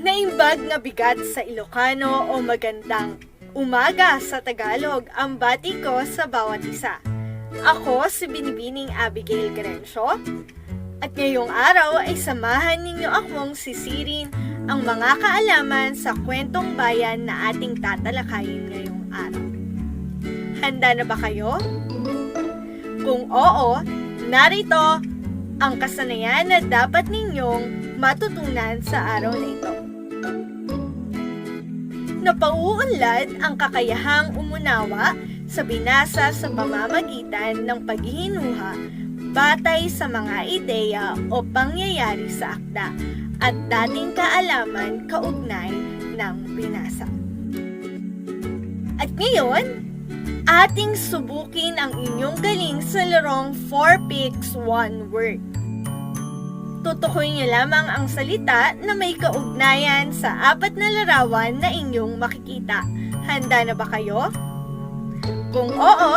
Naimbag nga bigat sa Ilocano o magandang umaga sa Tagalog ang bati ko sa bawat isa. Ako si Binibining Abigail Grencio at ngayong araw ay samahan ninyo akong sisirin ang mga kaalaman sa kwentong bayan na ating tatalakayin ngayong araw. Handa na ba kayo? Kung oo, narito ang kasanayan na dapat ninyong matutunan sa araw na ito. Napauunlad ang kakayahang umunawa sa binasa sa pamamagitan ng paghihinuha batay sa mga ideya o pangyayari sa akda at dating kaalaman kaugnay ng binasa. At ngayon, ating subukin ang inyong galing sa larong 4 picks 1 word. Tutukoy niyo lamang ang salita na may kaugnayan sa apat na larawan na inyong makikita. Handa na ba kayo? Kung oo,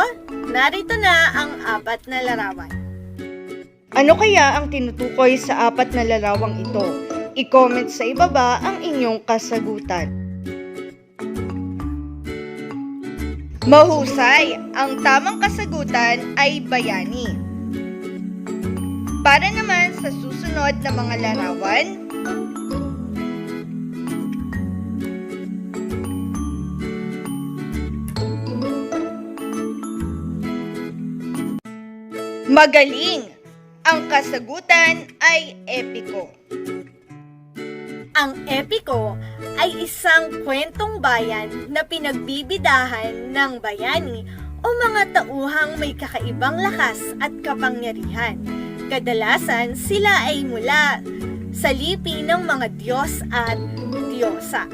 narito na ang apat na larawan. Ano kaya ang tinutukoy sa apat na larawang ito? I-comment sa ibaba ang inyong kasagutan. Mahusay! Ang tamang kasagutan ay bayani. Para naman sa susunod na mga larawan, Magaling! Ang kasagutan ay epiko. Ang epiko ay isang kwentong bayan na pinagbibidahan ng bayani o mga tauhang may kakaibang lakas at kapangyarihan. Kadalasan sila ay mula sa lipi ng mga Diyos at Diyosa.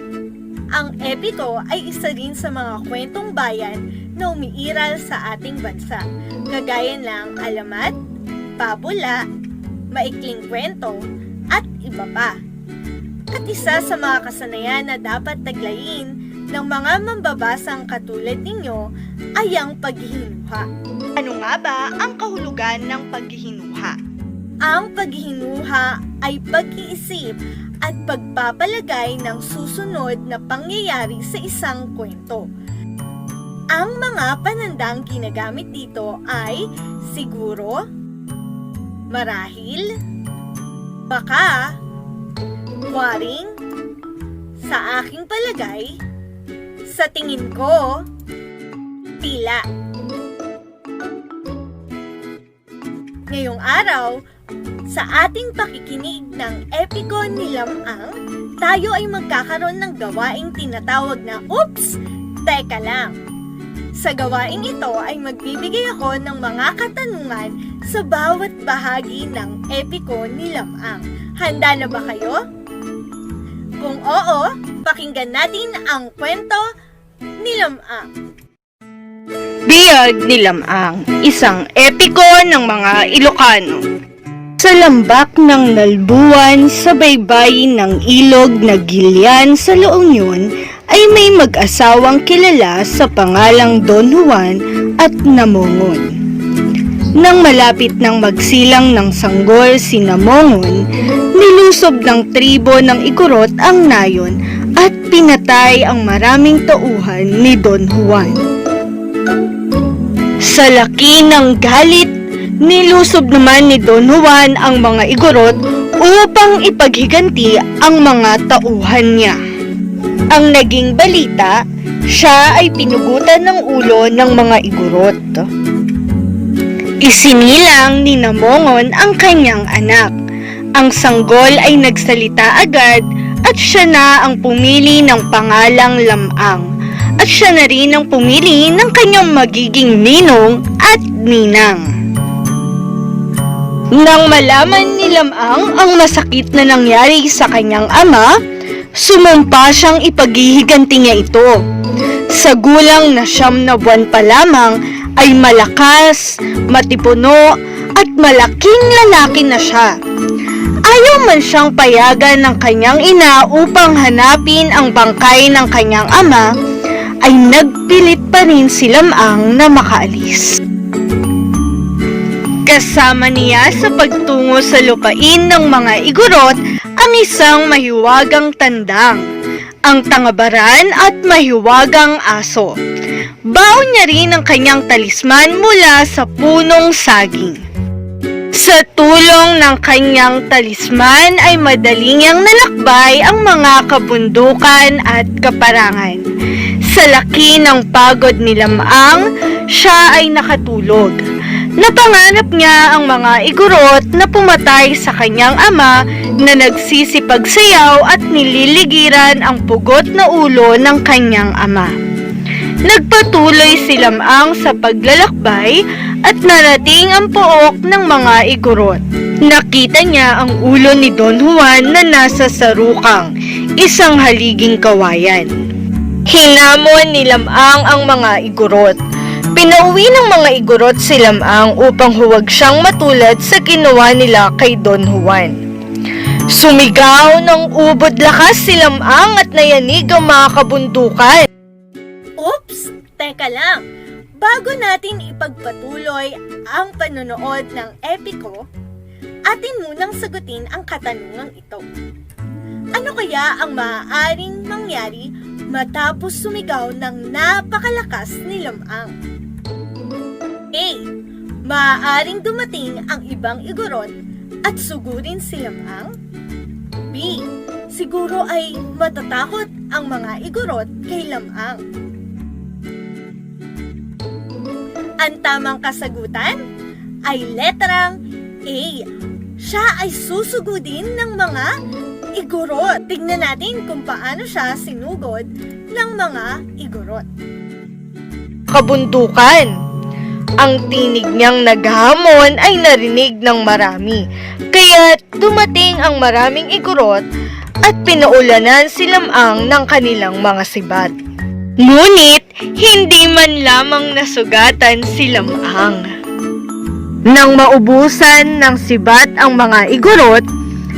Ang epiko ay isa rin sa mga kwentong bayan na umiiral sa ating bansa. Kagaya ng alamat, pabula, maikling kwento, at iba pa. At isa sa mga kasanayan na dapat taglayin ng mga mambabasang katulad ninyo ay ang paghihinuha. Ano nga ba ang kahulugan ng paghihinuha? Ang paghihinuha ay pag-iisip at pagpapalagay ng susunod na pangyayari sa isang kwento. Ang mga panandang ginagamit dito ay siguro, marahil, baka, waring, sa aking palagay, sa tingin ko, tila. Ngayong araw, sa ating pakikinig ng Epiko ni Lamang, tayo ay magkakaroon ng gawaing tinatawag na Oops! Teka lang! Sa gawaing ito ay magbibigay ako ng mga katanungan sa bawat bahagi ng Epiko ni Lamang. Handa na ba kayo? Kung oo, pakinggan natin ang kwento ni Lamang. Biyag ni Lamang, isang epiko ng mga Ilocano. Sa lambak ng nalbuwan sa baybayin ng ilog na Gilian sa Launion ay may mag-asawang kilala sa pangalang Don Juan at Namongon. Nang malapit ng magsilang ng sanggol si Namongon, nilusob ng tribo ng Igorot ang nayon at pinatay ang maraming tauhan ni Don Juan. Sa laki ng galit, nilusob naman ni Don Juan ang mga igorot upang ipaghiganti ang mga tauhan niya. Ang naging balita, siya ay pinugutan ng ulo ng mga igorot. Isinilang ni Namongon ang kanyang anak. Ang sanggol ay nagsalita agad at siya na ang pumili ng pangalang Lamang at siya na rin ang pumili ng kanyang magiging ninong at ninang. Nang malaman ni Lamang ang masakit na nangyari sa kanyang ama, sumumpa siyang ipaghihiganti niya ito. Sa gulang na siyam na buwan pa lamang ay malakas, matipuno at malaking lalaki na siya. Ayaw man siyang payagan ng kanyang ina upang hanapin ang bangkay ng kanyang ama, ay nagpilit pa rin si Lamang na makaalis. Kasama niya sa pagtungo sa lupain ng mga igorot ang isang mahiwagang tandang, ang tangabaran at mahiwagang aso. Baon niya rin ang kanyang talisman mula sa punong saging. Sa tulong ng kanyang talisman ay madali niyang nalakbay ang mga kabundukan at kaparangan. Sa laki ng pagod ni Lamang, siya ay nakatulog. Napanganap niya ang mga igurot na pumatay sa kanyang ama na nagsisipagsayaw at nililigiran ang pugot na ulo ng kanyang ama. Nagpatuloy si Lamang sa paglalakbay at narating ang pook ng mga igurot. Nakita niya ang ulo ni Don Juan na nasa sarukang, isang haliging kawayan. Hinamon ni Lamang ang mga igurot. Pinauwi ng mga igurot si Lamang upang huwag siyang matulad sa ginawa nila kay Don Juan. Sumigaw ng ubod lakas si Lamang at nayanig ang mga kabundukan. Oops! Teka lang. Bago natin ipagpatuloy ang panonood ng epiko, atin munang sagutin ang katanungang ito. Ano kaya ang maaaring mangyari matapos sumigaw ng napakalakas ni Lamang? A. Maaaring dumating ang ibang igorot at sugurin si Lamang? B. Siguro ay matatakot ang mga igorot kay Lamang. Ang tamang kasagutan ay letrang A. Siya ay susugudin ng mga igorot. Tingnan natin kung paano siya sinugod ng mga igorot. kabundukan. Ang tinig niyang naghamon ay narinig ng marami. Kaya dumating ang maraming igurot at pinaulanan si Lamang ng kanilang mga sibat. Ngunit, hindi man lamang nasugatan si Lamang. Nang maubusan ng sibat ang mga igurot,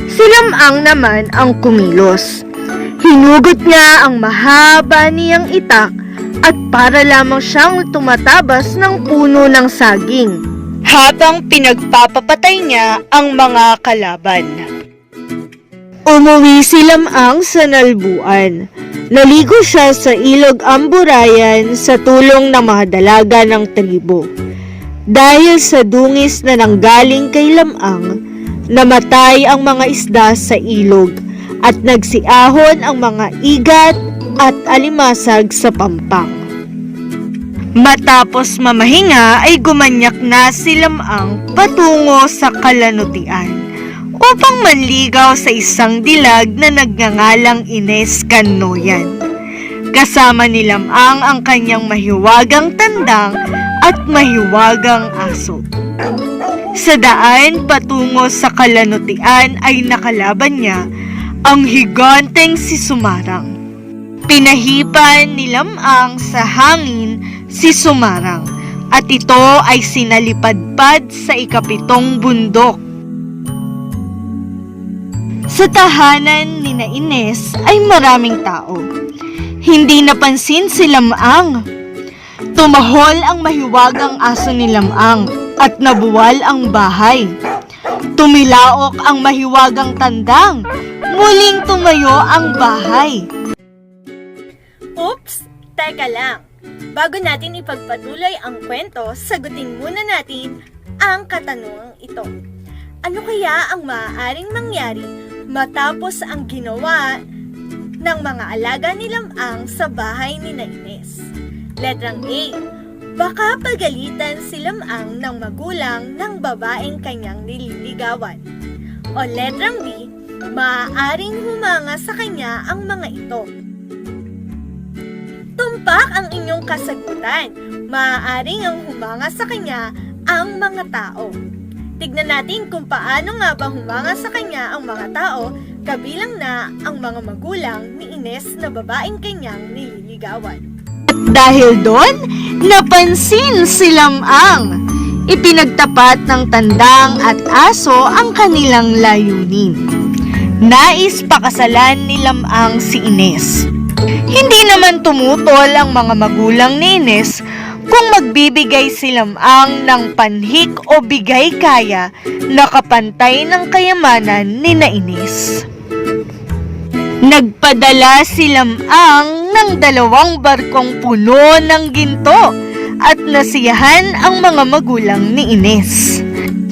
si Lamang naman ang kumilos. Hinugot niya ang mahaba niyang itak at para lamang siyang tumatabas ng puno ng saging habang pinagpapapatay niya ang mga kalaban. Umuwi si Lamang sa nalbuan. Naligo siya sa ilog Amburayan sa tulong ng mga dalaga ng tribo. Dahil sa dungis na nanggaling kay Lamang, namatay ang mga isda sa ilog at nagsiahon ang mga igat at alimasag sa pampang. Matapos mamahinga ay gumanyak na si Lamang patungo sa kalanutian upang manligaw sa isang dilag na nagngangalang Ines Canoyan. Kasama ni Lamang ang kanyang mahiwagang tandang at mahiwagang aso. Sa daan patungo sa kalanutian ay nakalaban niya ang higanteng si Sumarang. Pinahipan ni Lamang sa hangin si Sumarang at ito ay sinalipadpad sa ikapitong bundok. Sa tahanan ni na Ines ay maraming tao. Hindi napansin si Lamang. Tumahol ang mahiwagang aso ni Lamang at nabuwal ang bahay. Tumilaok ang mahiwagang tandang. Muling tumayo ang bahay. Oops! Teka lang. Bago natin ipagpatuloy ang kwento, sagutin muna natin ang katanungang ito. Ano kaya ang maaaring mangyari matapos ang ginawa ng mga alaga ni Lamang sa bahay ni na Ines? Letrang A. Baka pagalitan si Lamang ng magulang ng babaeng kanyang nililigawan. O letrang B. Maaaring humanga sa kanya ang mga ito. Tumpak ang inyong kasagutan. Maaaring ang humanga sa kanya ang mga tao. Tignan natin kung paano nga ba humanga sa kanya ang mga tao, kabilang na ang mga magulang ni Ines na babaeng kanyang nililigawan. Dahil doon, napansin si Lamang. Ipinagtapat ng tandang at aso ang kanilang layunin. Nais pakasalan ni Lamang si Ines. Hindi naman tumutol ang mga magulang ni Ines kung magbibigay si Lamang ng panhik o bigay kaya na kapantay ng kayamanan ni na Ines. Nagpadala si Lamang ng dalawang barkong puno ng ginto at nasiyahan ang mga magulang ni Ines.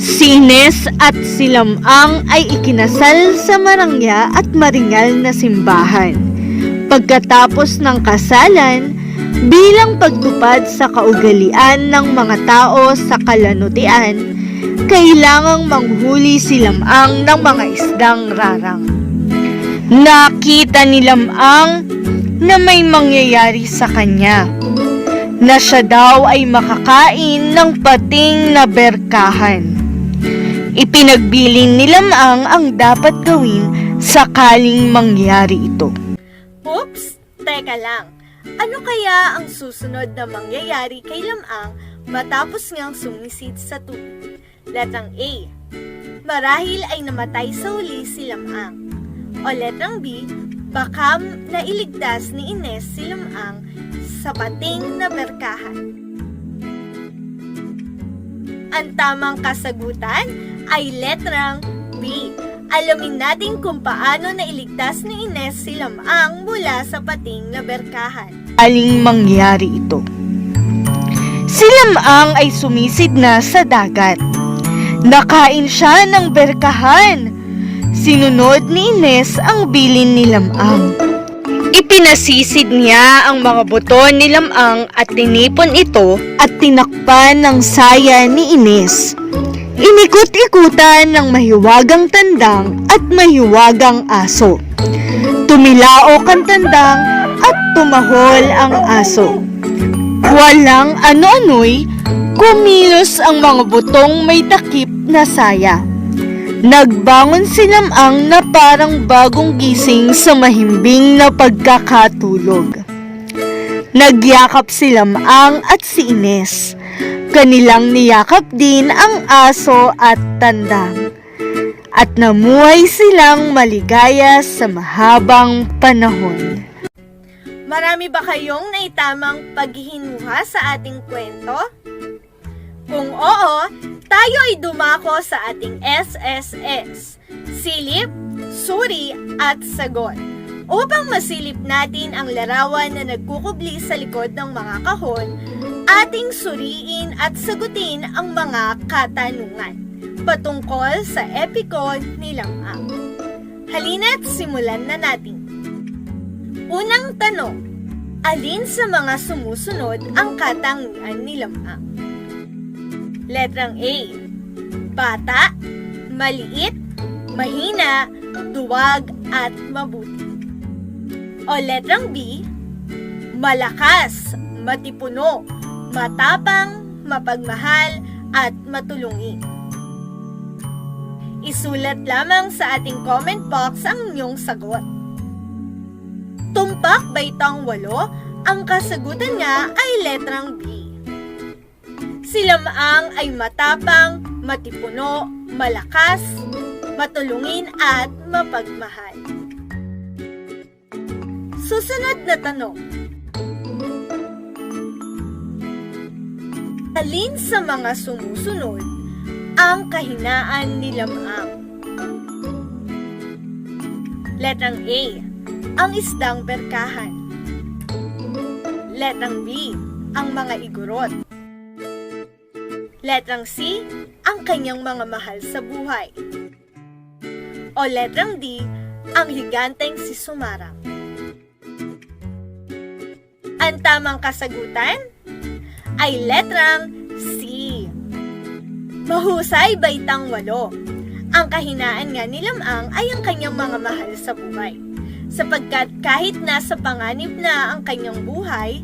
Si Ines at si Lamang ay ikinasal sa marangya at maringal na simbahan. Pagkatapos ng kasalan, bilang pagtupad sa kaugalian ng mga tao sa kalanutian, kailangang manghuli si Lamang ng mga isdang rarang. Nakita ni Lamang na may mangyayari sa kanya. Na siya daw ay makakain ng pating na berkahan. Ipinagbilin ni Lamang ang dapat gawin sakaling mangyari ito. Teka lang. Ano kaya ang susunod na mangyayari kay Lamang matapos ngang sumisid sa tubig? Letrang A. Marahil ay namatay sa huli si Lamang. O letrang B. Baka nailigtas ni Ines si Lamang sa pating na berkahan. Ang tamang kasagutan ay letrang B. Alamin natin kung paano nailigtas ni Ines si Lamang mula sa pating na berkahan. Aling mangyari ito. Si Lamang ay sumisid na sa dagat. Nakain siya ng berkahan. Sinunod ni Ines ang bilin ni Lamang. Ipinasisid niya ang mga buto ni Lamang at tinipon ito at tinakpan ng saya ni Ines. Inikot-ikutan ng mahiwagang tandang at mahiwagang aso. Tumilaok ang tandang at tumahol ang aso. Walang ano-ano'y kumilos ang mga butong may takip na saya. Nagbangon si Lamang na parang bagong gising sa mahimbing na pagkakatulog. Nagyakap si Lamang at si Ines. Kanilang niyakap din ang aso at tandang. At namuhay silang maligaya sa mahabang panahon. Marami ba kayong naitamang paghihinuha sa ating kwento? Kung oo, tayo ay dumako sa ating SSS, silip, suri at sagot upang masilip natin ang larawan na nagkukubli sa likod ng mga kahon, ating suriin at sagutin ang mga katanungan patungkol sa epiko ni Lamang. Halina't simulan na natin. Unang tanong, alin sa mga sumusunod ang katangian ni Lamang? Letrang A. Bata, maliit, mahina, duwag at mabuti. O letrang B. Malakas, matipuno, matapang, mapagmahal, at matulungin. Isulat lamang sa ating comment box ang inyong sagot. Tumpak baitang walo, ang kasagutan nga ay letrang B. Si Lamang ay matapang, matipuno, malakas, matulungin at mapagmahal. Susunod na tanong. Alin sa mga sumusunod ang kahinaan ni Lamang? Letrang A. Ang isdang berkahan. Letrang B. Ang mga igorot. Letrang C. Ang kanyang mga mahal sa buhay. O letrang D. Ang higanteng si Sumarang. Ang tamang kasagutan ay letrang C. Mahusay baitang walo. Ang kahinaan nga ni Lamang ay ang kanyang mga mahal sa buhay. Sapagkat kahit nasa panganib na ang kanyang buhay,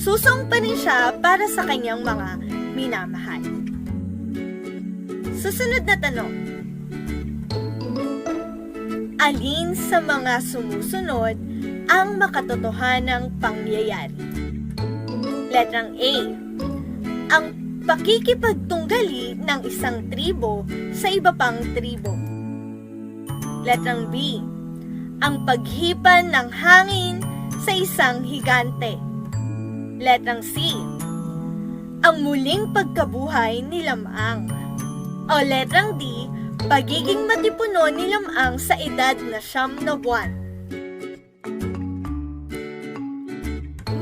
susong pa rin siya para sa kanyang mga minamahal. Susunod na tanong. Alin sa mga sumusunod ang makatotohanang pangyayari? Letrang A. Ang pakikipagtunggali ng isang tribo sa iba pang tribo. Letrang B. Ang paghipan ng hangin sa isang higante. Letrang C. Ang muling pagkabuhay ni Lamang. O letrang D. Pagiging matipuno ni Lamang sa edad na siyam na buwan.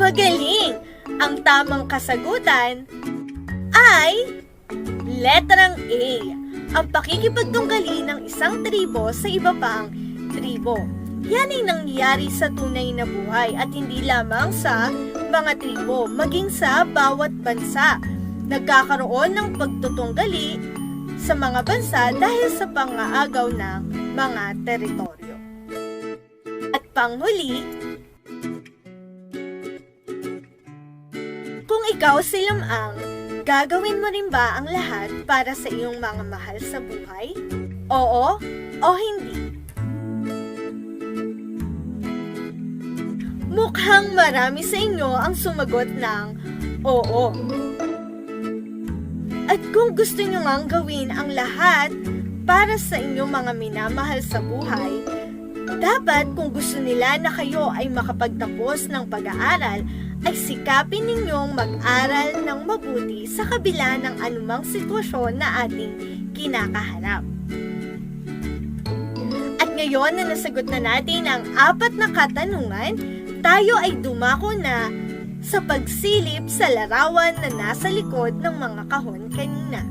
Magaling! Ang tamang kasagutan ay letrang A. Ang pakikipagtunggali ng isang tribo sa iba pang tribo. Yan ay nangyayari sa tunay na buhay at hindi lamang sa mga tribo, maging sa bawat bansa. Nagkakaroon ng pagtutunggali sa mga bansa dahil sa pangaagaw ng mga teritoryo. At panghuli, kung ikaw si Lamang, gagawin mo rin ba ang lahat para sa iyong mga mahal sa buhay? Oo o hindi? Mukhang marami sa inyo ang sumagot ng oo. At kung gusto nyo ngang gawin ang lahat para sa inyong mga minamahal sa buhay, dapat kung gusto nila na kayo ay makapagtapos ng pag-aaral, ay sikapin ninyong mag-aral ng mabuti sa kabila ng anumang sitwasyon na ating kinakaharap. At ngayon na nasagot na natin ang apat na katanungan, tayo ay dumako na sa pagsilip sa larawan na nasa likod ng mga kahon kanina.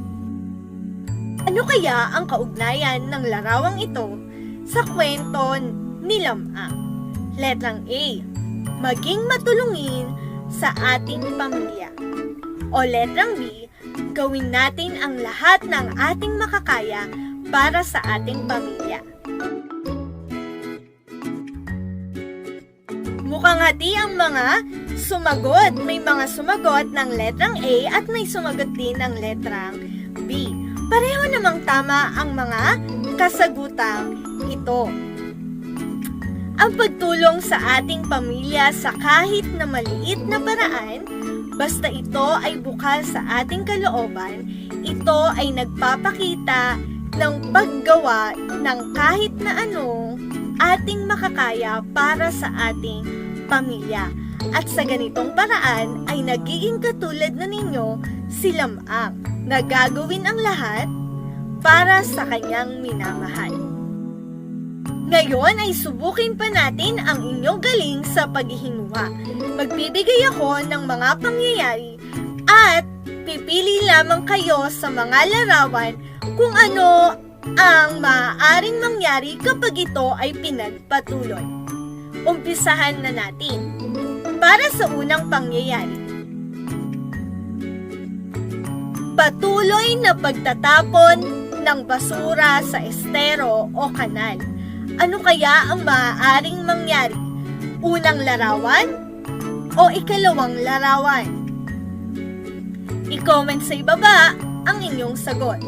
Ano kaya ang kaugnayan ng larawang ito sa kwento ni Lamang? Letrang A. Maging matulungin sa ating pamilya. O letrang B. Gawin natin ang lahat ng ating makakaya para sa ating pamilya. Mukhang hati ang mga sumagot. May mga sumagot ng letrang A at may sumagot din ng letrang B. Pareho namang tama ang mga kasagutang ito. Ang pagtulong sa ating pamilya sa kahit na maliit na paraan, basta ito ay bukal sa ating kalooban, ito ay nagpapakita ng paggawa ng kahit na anong ating makakaya para sa ating pamilya. At sa ganitong paraan ay nagiging katulad na ninyo si Lamang na gagawin ang lahat para sa kanyang minamahal. Ngayon ay subukin pa natin ang inyong galing sa paghihinuha. Magbibigay ako ng mga pangyayari at pipili lamang kayo sa mga larawan kung ano ang maaaring mangyari kapag ito ay pinagpatuloy. Umpisahan na natin. Para sa unang pangyayari. Patuloy na pagtatapon ng basura sa estero o kanal. Ano kaya ang maaaring mangyari? Unang larawan o ikalawang larawan? I-comment sa ibaba ang inyong sagot.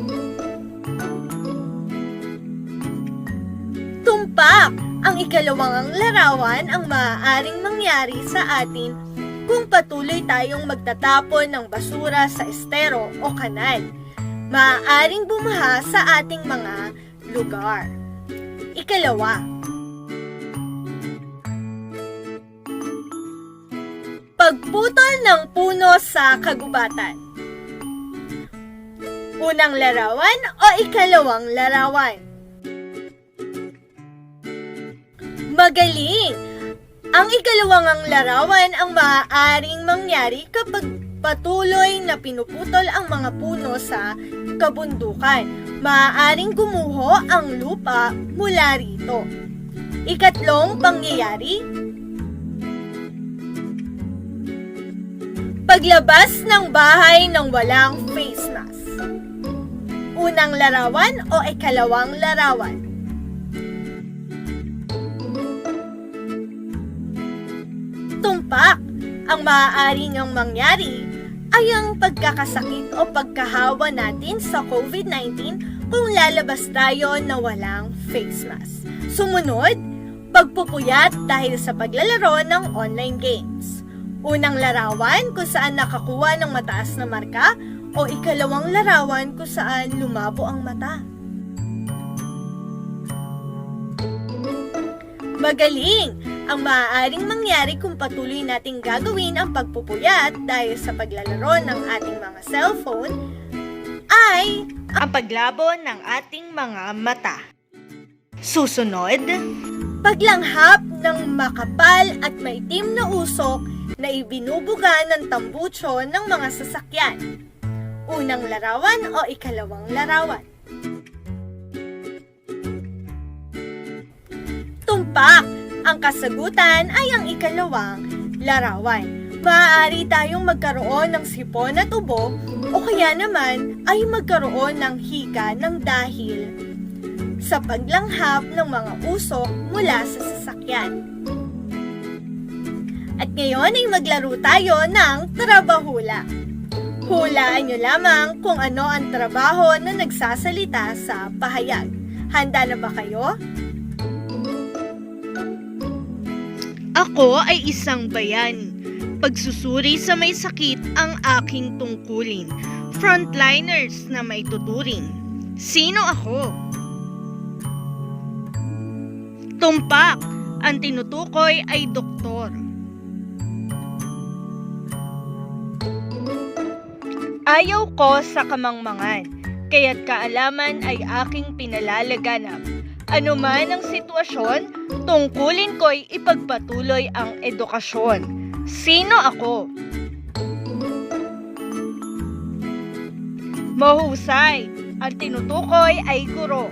Tumpak! Ang ikalawang larawan ang maaaring mangyari sa atin kung patuloy tayong magtatapon ng basura sa estero o kanal. Maaaring bumaha sa ating mga lugar. Ikalawa, pagputol ng puno sa kagubatan. Unang larawan o ikalawang larawan? Magaling! Ang ikalawang ang larawan ang maaaring mangyari kapag patuloy na pinuputol ang mga puno sa kabundukan. Maaaring gumuho ang lupa mula rito. Ikatlong pangyayari, paglabas ng bahay ng walang face mask. Unang larawan o ikalawang larawan? tumpak. Ang maaari ngang mangyari ay ang pagkakasakit o pagkahawa natin sa COVID-19 kung lalabas tayo na walang face mask. Sumunod, pagpupuyat dahil sa paglalaro ng online games. Unang larawan kung saan nakakuha ng mataas na marka o ikalawang larawan kung saan lumabo ang mata. Magaling! Ang maaaring mangyari kung patuloy nating gagawin ang pagpupuyat dahil sa paglalaro ng ating mga cellphone ay ang paglabo ng ating mga mata. Susunod, Paglanghap ng makapal at maitim na usok na ibinubuga ng tambucho ng mga sasakyan. Unang larawan o ikalawang larawan. Tumpak! Ang kasagutan ay ang ikalawang larawan. Maaari tayong magkaroon ng sipon at ubo o kaya naman ay magkaroon ng hika ng dahil sa paglanghap ng mga usok mula sa sasakyan. At ngayon ay maglaro tayo ng trabahula. Hulaan nyo lamang kung ano ang trabaho na nagsasalita sa pahayag. Handa na ba kayo? Ako ay isang bayani. Pagsusuri sa may sakit ang aking tungkulin. Frontliners na may tuturing. Sino ako? Tumpak, ang tinutukoy ay doktor. Ayaw ko sa kamangmangan, kaya't kaalaman ay aking pinalalaganap. Ano man ang sitwasyon, tungkulin ko'y ipagpatuloy ang edukasyon. Sino ako? Mahusay, ang tinutukoy ay guro.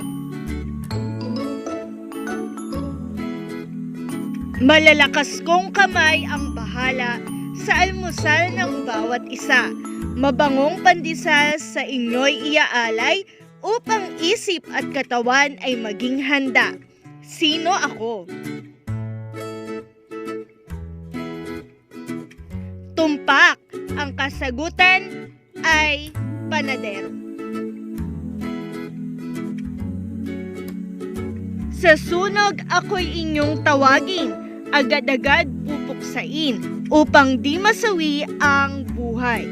Malalakas kong kamay ang bahala sa almusal ng bawat isa. Mabangong pandesal sa inyo'y iaalay upang isip at katawan ay maging handa. Sino ako? Tumpak, ang kasagutan ay panadero. Sa sunog ako'y inyong tawagin, agad-agad pupuksain upang di masawi ang buhay.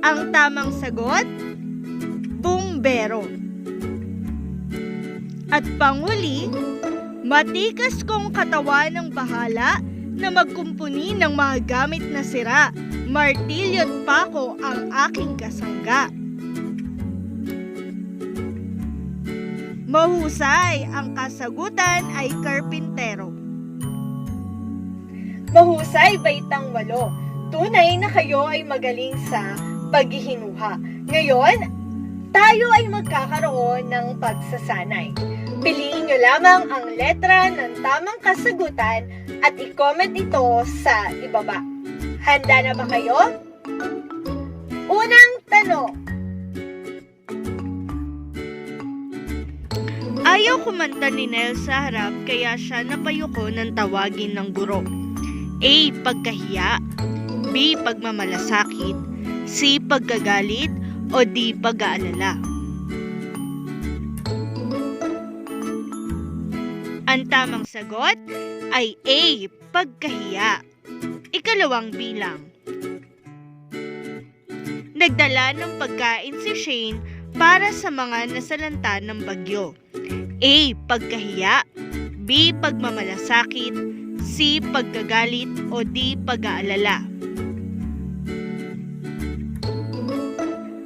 Ang tamang sagot, bumbero. At panghuli, matikas kong katawan ng bahala na magkumpuni ng mga gamit na sira. Martilyo at pako ang aking kasangga. Mahusay, ang kasagutan ay karpintero. Mahusay baitang walo. Tunay na kayo ay magaling sa paghihinuha. Ngayon, tayo ay magkakaroon ng pagsasanay. Piliin nyo lamang ang letra ng tamang kasagutan at i-comment ito sa ibaba. Handa na ba kayo? Unang tanong. Ayaw kumanta ni Nel sa harap kaya siya napayuko ng tawagin ng guro. A. Pagkahiya B. Pagmamalasakit C. Pagkagalit o D. Pag-aalala Ang tamang sagot ay A. Pagkahiya Ikalawang bilang Nagdala ng pagkain si Shane para sa mga nasalanta ng bagyo. A. Pagkahiya B. Pagmamalasakit C. Pagkagalit o D. Pag-aalala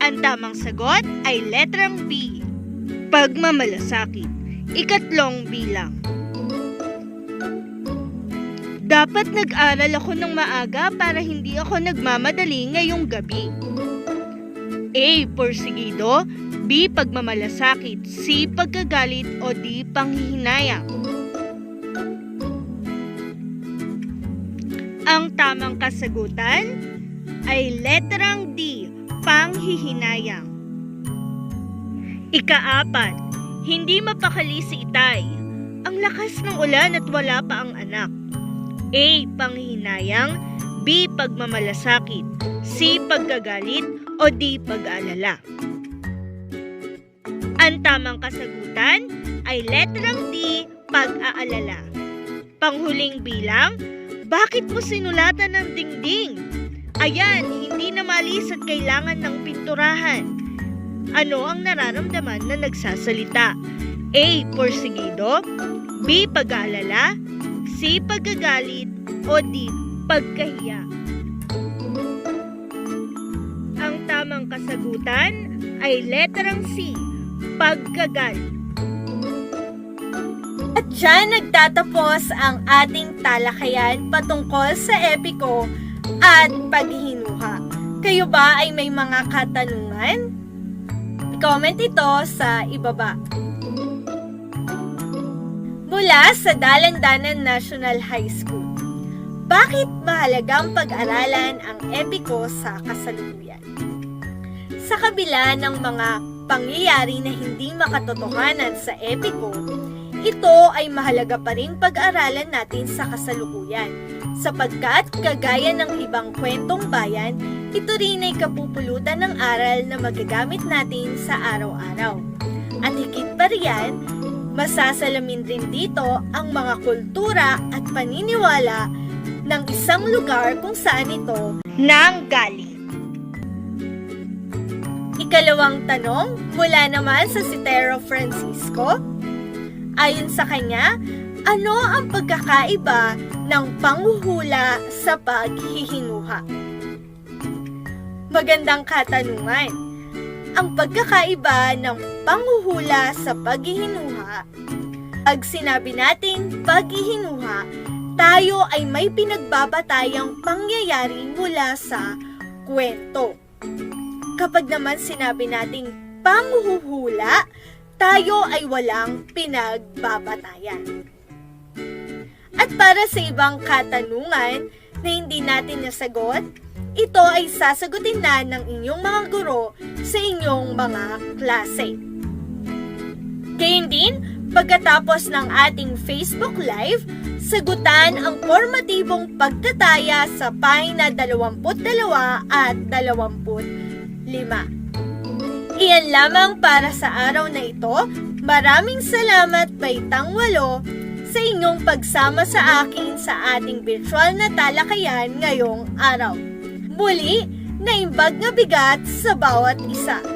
Ang tamang sagot ay letrang B. Pagmamalasakit Ikatlong bilang Dapat nag-aral ako ng maaga para hindi ako nagmamadali ngayong gabi. A. Porsigido B. Pagmamalasakit C. Pagkagalit o D. Panghihinayang Ang tamang kasagutan ay letrang D. Panghihinayang Ikaapat, hindi mapakali si Itay. Ang lakas ng ulan at wala pa ang anak. A. Panghihinayang B. Pagmamalasakit C. Pagkagalit o D. Pag-aalala Ang tamang kasagutan ay letrang D. Pag-aalala Panghuling bilang, bakit mo sinulatan ng dingding? Ayan, hindi na malis at kailangan ng pinturahan. Ano ang nararamdaman na nagsasalita? A. Porsigido B. Pag-aalala C. Pagkagalit o D. Pagkahiya Ang tamang kasagutan ay letrang C, pagkagal. At dyan nagtatapos ang ating talakayan patungkol sa epiko at paghihinuha. Kayo ba ay may mga katanungan? I-comment ito sa ibaba. Mula sa Dalandanan National High School. Bakit mahalagang pag-aralan ang epiko sa kasalukuyan? Sa kabila ng mga pangyayari na hindi makatotohanan sa epiko, ito ay mahalaga pa rin pag-aralan natin sa kasalukuyan sapagkat kagaya ng ibang kwentong bayan, ito rin ay kapupulutan ng aral na magagamit natin sa araw-araw. At higit pa riyan, masasalamin rin dito ang mga kultura at paniniwala ng isang lugar kung saan ito Nang galing. Ikalawang tanong mula naman sa si Tero Francisco. Ayon sa kanya, ano ang pagkakaiba ng panghuhula sa paghihinuha? Magandang katanungan. Ang pagkakaiba ng panghuhula sa paghihinuha, pag sinabi nating paghihinuha, tayo ay may pinagbabatayang pangyayari mula sa kwento. Kapag naman sinabi nating panghuhula, tayo ay walang pinagbabatayan. At para sa ibang katanungan na hindi natin nasagot, ito ay sasagutin na ng inyong mga guro sa inyong mga klase. Gayun din, pagkatapos ng ating Facebook Live, sagutan ang formatibong pagtataya sa pahina 22 at 25. Iyan lamang para sa araw na ito. Maraming salamat Baitang Walo sa inyong pagsama sa akin sa ating virtual na talakayan ngayong araw. Muli, naimbag na bigat sa bawat isa.